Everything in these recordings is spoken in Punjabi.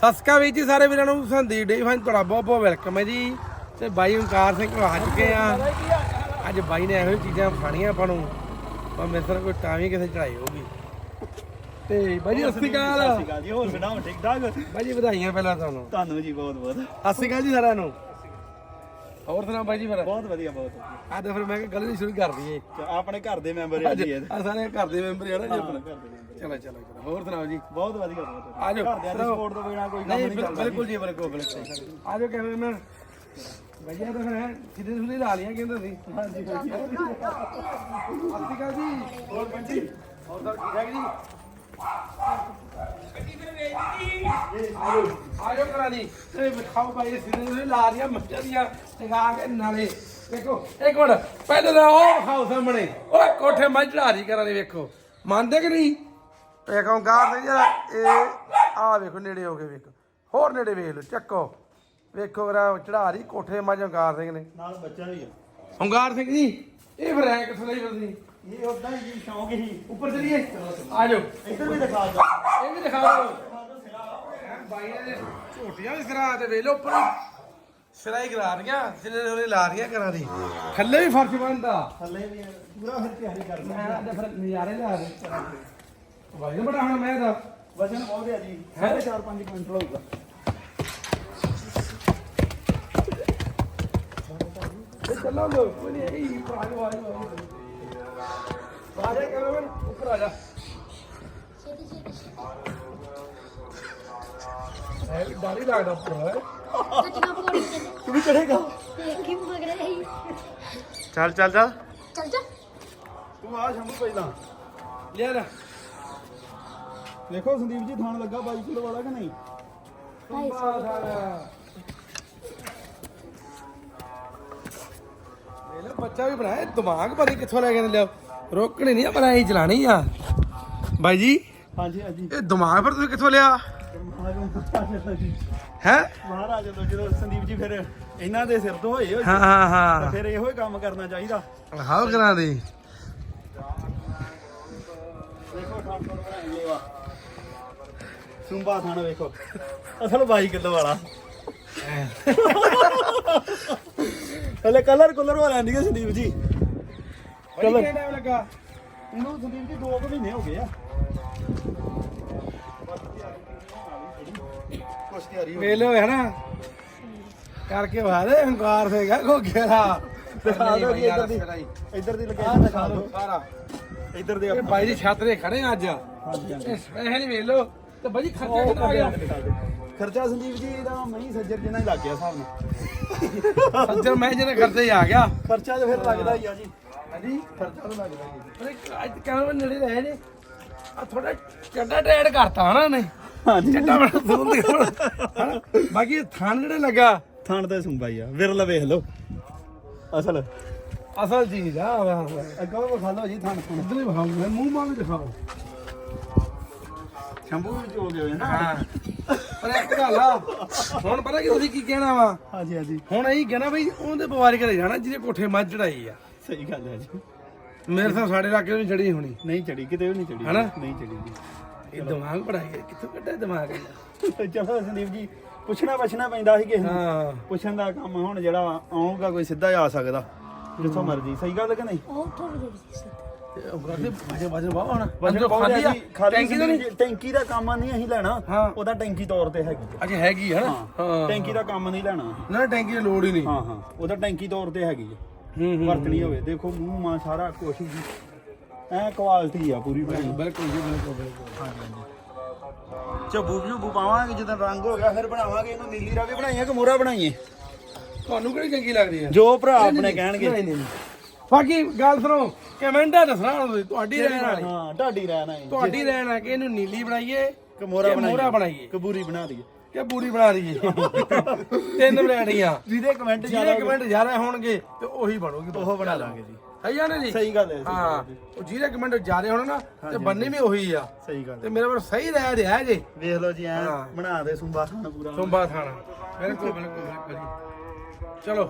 ਸਸਕਾ ਵਿੱਚ ਸਾਰੇ ਵੀਰਾਂ ਨੂੰ ਸੰਦੀਪ ਡੇ ਫਾਈਨ ਤੁਹਾਡਾ ਬਹੁਤ ਬਹੁਤ ਵੈਲਕਮ ਹੈ ਜੀ। ਤੇ ਬਾਈ ਓਂਕਾਰ ਸਿੰਘ ਕੋਲ ਆ ਚੁੱਕੇ ਆ ਅੱਜ ਬਾਈ ਨੇ ਇਹੋ ਚੀਜ਼ਾਂ ਖਾਣੀਆਂ ਆਪਾਂ ਨੂੰ ਪਰ ਮੇਰੇ ਤੋਂ ਕੋਈ ਤਾਂ ਵੀ ਕਿਸੇ ਚੜਾਈ ਹੋਊਗੀ। ਤੇ ਬਾਈ ਜੀ ਸਤਿ ਸ਼੍ਰੀ ਅਕਾਲ। ਸਤਿ ਸ਼੍ਰੀ ਅਕਾਲ ਜੀ ਹੋਰ ਸੁਣਾਓ ਠੀਕ ਠਾਕ? ਬਾਈ ਜੀ ਵਧਾਈਆਂ ਪਹਿਲਾਂ ਤੁਹਾਨੂੰ। ਤੁਹਾਨੂੰ ਜੀ ਬਹੁਤ ਬਹੁਤ। ਸਤਿ ਸ਼੍ਰੀ ਅਕਾਲ ਜੀ ਸਾਰਿਆਂ ਨੂੰ। ਹੋਰ ਸੁਣਾਓ ਬਾਈ ਜੀ ਫਿਰ? ਬਹੁਤ ਵਧੀਆ ਬਹੁਤ ਵਧੀਆ। ਅੱਜ ਫਿਰ ਮੈਂ ਕਿਹਾ ਗੱਲ ਨਹੀਂ ਸ਼ੁਰੂ ਕਰ ਦਈਏ। ਤੇ ਆਪਣੇ ਘਰ ਦੇ ਮੈਂਬਰ ਆ ਜੀ ਇਹ। ਆ ਸਾਰੇ ਘਰ ਦੇ ਮੈਂਬਰ ਆ ਨਾ ਜੀ ਆਪਣੇ। ਘਰ ਦੇ ਚਲੋ ਚਲੋ ਚਲੋ। ਹੋਰ ਸੁਣਾਓ ਜੀ? ਬਹੁਤ ਵਧੀਆ ਬਹੁਤ ਵਧੀਆ। ਆ ਜਾਓ ਘਰਦਿਆਂ ਦੀ ਸਪੋਰਟ ਤੋਂ ਬਿਨਾ ਕੋਈ ਕੰਮ ਨਹੀਂ ਨਹੀਂ ਬਿਲ- ਚੱਲਦਾ ਬਿਲਕੁਲ ਜੀ ਬਿਲਕੁਲ ਬਿਲਕੁਲ। ਕੈਮਰਾਮੈਨ ਭਈਆ ਤਾਂ ਲਾ ਲਿਆ ਕਹਿੰਦੇ ਸੀ। ਹਾਂਜੀ ਜੀ। ਹੋਰ ਹੋਰ ਠੀਕ ਜੀ? ਕਰਾ ਦੀ ਤੇ ਵਿਖਾਓ ਭਾਈ ਲਾ ਦੀਆਂ ਮੱਝਾਂ ਦੀਆਂ ਟਿਕਾ ਕੇ ਨਾਲੇ। ਦੇਖੋ ਇੱਕ ਮਿੰਟ ਪਹਿਲੇ ਤਾਂ ਉਹ ਵਿਖਾਓ ਸਾਹਮਣੇ। ਓਏ ਕੋਠੇ ਮੱਝ ਚੜਾ ਰਹੀ ਕਰਾਂ ਦੇ ਵੇਖੋ। ਮੰਨਦੇ ਕਿ ਨਹੀਂ? ਇਹ ਕੌਂਕਾਰ ਸਿੰਘ ਜਰਾ ਇਹ ਆ ਵੇਖੋ ਨੇੜੇ ਹੋ ਕੇ ਵੇਖੋ। ਹੋਰ ਨੇੜੇ ਵੇਖ ਲਓ ਚੱਕੋ। ਵੇਖੋ ਰਾ ਚੜਾ ਰਹੀ ਕੋਠੇ ਮੱਝ ਓਂਕਾਰ ਸਿੰਘ ਨੇ। ਨਾਲ ਬੱਚਾ ਵੀ ਆ। ਓਂਕਾਰ ਸਿੰਘ ਜੀ ਇਹ ਫਿਰ ਐ ਕਿੱਥੋਂ ਲਈ ਫਿਰਦੀ ਇਹ ਉਦਾਂ ਹੀ ਜੀ ਸ਼ੌਂਕ ਹੀ। ਉੱਪਰ ਚਲੀਏ? ਆ ਜਾਓ। ਇੱਧਰ ਵੀ ਦਿਖਾ ਦੋ ਇਹ ਵੀ ਦਿਖਾ ਦਿਓ। ਹੈਂ, ਬਾਈ ਨੇ ਝੋਟੀਆਂ ਵੀ ਕਰਾ ਤੇ ਵੇਲੋ ਉੱਪਰ। ਸਿਰਾਈ ਕਰਾ ਰਹੀਆਂ ਸਿਰੇ ਉਹਨੇ ਲਾ ਰਹੀਆਂ ਕਰਾਂ ਦੀ। ਥੱਲੇ ਵੀ ਫਰਸ਼ ਬੰਦਾ ਥੱਲੇ ਵੀ ਪੂਰਾ ਫਿਰ ਤਿਆਰੀ ਕਰਨਾ। ਮੈਂ ਅੱਜ ਫਿਰ ਨਜ਼ਾਰੇ ਲਾ ਦੇ ਬਾਈ ਨੇ ਬੜਾ ਹੁਣ ਮੈਂ ਦਾ ਵਜਨ ਬਹੁਤ ਹੈ? ਜੀ 4.5 ਕੁਇੰਟਲ ਹੋਊਗਾ। ਇਹ ਚੱਲਾਂ ਲੋ ਕੋਈ ਨਹੀਂ ਇਹ ਪ੍ਰਾਜ ਵਾਜ ਆ ਜਾ ਕੈਮਰਾਮੈਨ ਉੱਪਰ ਆ ਜਾ। ਹੈ ਡਾਲੀ ਲੱਗਦਾ ਉੱਪਰ ਹੈ। ਸੱਚੀਆਂ ਪਕੌੜੇ ਚੱਲ ਤੂੰ ਵੀ ਚੜੇਗਾ ਤੇ ਕੀ ਮਗ ਰਹੀ ਚੱਲ ਚੱਲ ਚੱਲ ਚੱਲ ਦੇਖੋ ਸੰਦੀਪ ਜੀ ਥਾਣ ਲੱਗਾ 22 ਕਿਲੋ ਵਾਲਾ ਕਿ ਨਹੀਂ? ਲੋ ਬੱਚਾ ਵੀ ਬਣਾਇਆ। ਦਿਮਾਗ ਪਤਾ ਕਿੱਥੋਂ ਲੈ ਕੇ ਲਿਆ ਰੋਕਣੀ ਨਹੀਂ ਪਰ ਐਂ ਚਲਾਣੀ ਆ। ਬਾਈ ਜੀ ਹਾਂਜੀ ਹਾਂਜੀ। ਇਹ ਦਿਮਾਗ ਫਿਰ ਤੁਸੀਂ ਕਿੱਥੋਂ ਲਿਆ? ਹੈ? ਮਹਾਰਾਜ ਜਦੋਂ ਜਦੋਂ ਸੰਦੀਪ ਜੀ ਫਿਰ ਇਹਨਾਂ ਦੇ ਸਿਰ ਤੋਂ ਹੋਏ ਹੋਏ ਹਾਂ ਹਾਂ ਤਾਂ ਹਾਂ ਫਿਰ ਇਹੋ ਹੀ ਕੰਮ ਕਰਨਾ ਚਾਹੀਦਾ। ਹਾਉ ਕਰਾਂ ਦੀ। ਸੁੰਬਾ ਖਾਣਾ ਵੇਖੋ। ਅਸਲ 22 ਕਿਲੋ ਵਾਲਾ। ਹਲੇ ਕਲਰ ਕਲਰ ਵਾਲਾ ਨਹੀਂ ਸੰਦੀਪ ਜੀ। ਚਲੋ ਟਾਈਮ ਲੱਗਾ? ਇਹਨੂੰ ਸੰਦੀਪ ਜੀ 2 ਮਹੀਨੇ ਹੋ ਗਏ ਆ। ਕੁਛ ਤਿਆਰੀ ਹੋ। ਵੇਲੋ ਹੈ ਨਾ ਕਰਕੇ ਵਾ ਦੇ ਹੰਕਾਰ ਦਿਖਾ ਦਿਓ ਜੀ ਇੱਧਰ ਦੀ। ਇੱਧਰ ਦੀ ਲੋਕੇਸ਼ਨ ਦਿਖਾ ਦਿਓ ਸਾਰਾ। ਇੱਧਰ ਦੇ ਇਹ ਬਾਈ ਦੀ ਛੱਤ ਤੇ ਖੜੇ ਆ ਅੱਜ। ਇਹ ਨਹੀਂ ਵੇਲੋ ਤੇ ਬਾਈ ਜੀ ਖਰਚਾ ਕਿੰਨਾ ਆ ਗਿਆ? ਖਰਚਾ ਸੰਦੀਪ ਜੀ ਇਹਦਾ ਮਹੀਂ ਸੱਜਰ ਜਿੰਨਾ ਹੀ ਲੱਗ ਗਿਆ ਹਿਸਾਬ ਨਾਲ। ਸੱਜਰ ਮੈਂ ਜਿਹਨੇ ਖਰਚਾ ਹੀ ਆ ਗਿਆ। ਖਰਚਾ ਤਾਂ ਫਿਰ ਲੱਗਦਾ ਹੀ ਆ ਜੀ। ਹਾਂਜੀ? ਖਰਚਾ ਤਾਂ ਲੱਗਦਾ ਹੀ ਆ ਅਰੇ ਅੱਜ ਕੈਮਰਾ ਨੇੜੇ ਰਹੇ ਨੇ। ਆ ਥੋੜਾ ਚੱਡਾ ਟੈਡ ਕਰਤਾ ਹਨਾ ਨੇ ਹਾਂਜੀ। ਚੱਡਾ ਬੜਾ ਦੀ ਹਨਾ? ਬਾਕੀ ਥਣ ਜਿਹੜੇ ਲੱਗਾ। ਥਾਣ ਤੇ ਸੁੰਬਾ ਹੀ ਆ। ਵਿਰਲਾ ਵੇਖ ਲਓ। ਅਸਲ। ਅਸਲ ਚੀਜ਼ ਆ ਵਾ ਅੱਗੋਂ ਵਿਖਾ ਲਓ ਜੀ ਥਾਣ ਥਾਣ। ਇਧਰ ਹੀ ਵਿਖਾਉਂਗਾ ਮੂੰਹ ਮਾਂ ਵੀ ਦਿਖਾਓ। ਸ਼ੰਭੂ ਵਿੱਚ ਹੋ ਗਏ ਹੋਏ ਨਾ ਹਾਂ। ਪਰ ਇੱਕ ਗੱਲ ਆ ਹੁਣ ਪਤਾ ਕੀ ਤੁਸੀਂ ਕੀ ਕਹਿਣਾ ਵਾ? ਹਾਂਜੀ ਹਾਂਜੀ। ਹੁਣ ਇਹੀ ਕਹਿਣਾ ਬਈ ਉਹਦੇ ਪਵਾਰੀ ਘਰੇ ਜਾਣਾ ਜਿਹਦੇ ਕੋਠੇ ਮੱਝ ਚੜਾਈ ਆ। ਸਹੀ ਗੱਲ ਹੈ ਜੀ। ਮੇਰੇ ਸਾਹ ਸਾਡੇ ਇਲਾਕੇ ਨੂੰ ਚੜੀ ਹੋਣੀ। ਨਹੀਂ ਚੜੀ ਕਿਤੇ ਵੀ ਨਹੀਂ ਚੜੀ ਹਨਾ? ਨਹੀਂ ਚੜੀ ਇਹ ਦਿਮਾਗ ਪੜਾਈ ਕਿੱਥੋਂ ਕੱਢਿਆ ਦਿਮਾਗ ਚਲੋ ਸੰਦੀਪ ਜੀ ਪੁੱਛਣਾ ਪੁੱਛਣਾ ਪੈਂਦਾ ਸੀ ਕਿਸੇ ਨੂੰ। ਹਾਂ। ਪੁੱਛਣ ਦਾ ਕੰਮ ਹੁਣ ਜਿਹੜਾ ਆਊਗਾ ਕੋਈ ਸਿੱਧਾ ਆ ਸਕਦਾ ਜਿੱਥੋਂ ਮਰਜ਼ੀ। ਸਹੀ ਗੱਲ ਕਿ ਨਹੀਂ? ਉਹ ਤੋਂ ਵੀ ਦੇ ਬਾਵਾ ਹੁਣ। ਵਜਨ ਅੰਦਰੋਂ ਬਹੁਤ ਖਾਲੀ ਹੈ ਆ? ਜੀ ਖਾਲੀ ਟੈਂਕੀ ਤਾਂ ਨਹੀਂ? ਸੰਦੀਪ ਜੀ, ਟੈਂਕੀ ਦਾ ਕੰਮ ਨਹੀਂ ਅਸੀਂ ਲੈਣਾ ਹਾਂ। ਉਹਦਾ ਟੈਂਕੀ ਤੌਰ ਤੇ ਹੈਗੀ ਅਜੇ ਹੈਗੀ ਹੈ ਨਾ? ਹਾਂ। ਟੈਂਕੀ ਦਾ ਕੰਮ ਨਹੀਂ ਲੈਣਾ ਨਾ ਟੈਂਕੀ ਦੀ ਲੋੜ ਹੀ ਨਹੀਂ। ਹਾਂ ਹਾਂ। ਉਹਦਾ ਟੈਂਕੀ ਤੌਰ ਤੇ ਹੈਗੀ ਹੈ ਹੂੰ ਹੂੰ ਵਰਤਣੀ ਹੋਵੇ। ਦੇਖੋ ਮੂੰਹ ਮਾ ਸਾਰਾ ਕੁਛ ਜੀ। ਐ ਕੁਆਲਿਟੀ ਆ ਪੂਰੀ ਬਣਾਈ ਬਿਲਕੁਲ ਜੀ ਬਿਲਕੁਲ ਬਿਲਕੁਲ। ਹਾਂਜੀ ਹਾਂਜੀ। ਝੱਬੂ ਝੁੱਬੂ ਪਾਵਾਂਗੇ ਜਦੋਂ ਰੰਗ ਹੋ ਗਿਆ ਫਿਰ ਬਣਾਵਾਂਗੇ ਇਹਨੂੰ। ਨੀਲੀ ਰਾਵੀ ਬਣਾਈਏ ਕਿ ਮੋਰਾ ਬਣਾਈਏ? ਤੁਹਾਨੂੰ ਕਿਹੜੀ ਚੰਗੀ ਲੱਗਦੀ ਹੈ ਜੋ ਭਰਾ ਆਪਣੇ ਕਹਿਣਗੇ। ਨਹੀਂ ਨਹੀਂ। ਬਾਕੀ ਗੱਲ ਸੁਣੋ ਕਮੈਂਟਾਂ ਦੱਸਣਾ ਹੁਣ ਤੁਸੀਂ? ਤੁਹਾਡੀ ਰਹਿਣ ਵਾਲੀ। ਹਾਂ ਢਾਡੀ ਰਹਿਣਾ ਹੈ ਤੁਹਾਡੀ ਰਹਿਣ ਆ ਕਿ ਇਹਨੂੰ ਨੀਲੀ ਬਣਾਈਏ ਕਿ ਕਿ ਬਣਾਈਏ? ਮੋਹਰਾ ਬਣਾਈਏ? ਕਬੂਰੀ ਬਣਾ ਦਈਏ। ਕਿ ਪੂਰੀ ਬਣਾ ਦਈਏ? ਤਿੰਨ ਬਰੈਡੀਆਂ ਜਿਹਦੇ ਕਮੈਂਟ ਜਿਹੜੇ ਜ਼ਿਆਦਾ ਕਮੈਂਟ ਜ਼ਿਆਦਾ ਹੋਣਗੇ ਤੇ ਉਹੀ ਬਣੂਗੀ। ਉਹ ਬਣਾ ਲਾਂਗੇ ਜੀ। ਸਹੀ ਨਾ ਜੀ? ਸਹੀ ਗੱਲ ਹੈ ਹਾਂ ਉਹ ਜਿਹਦੇ ਕਮੈਂਟ ਜ਼ਿਆਦਾ ਹੋਣ ਨਾ ਤੇ ਬੰਨੇ ਵੀ ਉਹੀ ਆ। ਸਹੀ ਗੱਲ ਤੇ ਮੇਰੇ ਕੋਲ ਸਹੀ ਰਹਿ ਰਿਹਾ ਜੇ। ਵੇਖ ਲਓ ਜੀ ਐ ਹਾਂ। ਬਣਾ ਦੇ ਸੁੰਬਾ ਖਾਣਾ ਪੂਰਾ। ਤੁੰਬਾ ਥਾਣਾ ਬਿਲਕੁਲ ਬਿਲਕੁਲ ਬਿਲਕੁਲ ਜੀ। ਚਲੋ।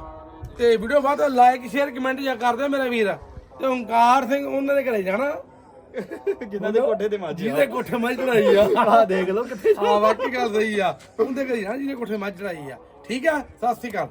ਤੇ ਵੀਡੀਓ ਬਾਅਦ ਲਾਈਕ ਸ਼ੇਅਰ ਕਮੈਂਟ ਜਾਂ ਕਰਦੇ ਮੇਰਾ ਵੀਰ। ਤੇ ਓਂਕਾਰ ਸਿੰਘ ਉਹਨਾਂ ਦੇ ਘਰੇ ਜਾਣਾ। ਜਿਨ੍ਹਾਂ ਦੇ ਕੋਠੇ ਤੇ ਮੱਝ ਜਿਹਦੇ ਕੋਠੇ ਮੱਝ ਚੜਾਈ ਆ। ਆ ਦੇਖ ਲਓ ਕਿੱਥੇ ਆ ਵਾਕਈ ਗੱਲ ਸਹੀ ਆ। ਉਹਦੇ ਘਰੀ ਨਾ ਜਿਹਦੇ ਕੋਠੇ ਮੱਝ ਚੜਾਈ ਆ। ਠੀਕ ਆ? ਸਤਿ ਸ਼੍ਰੀ ਅਕਾਲ।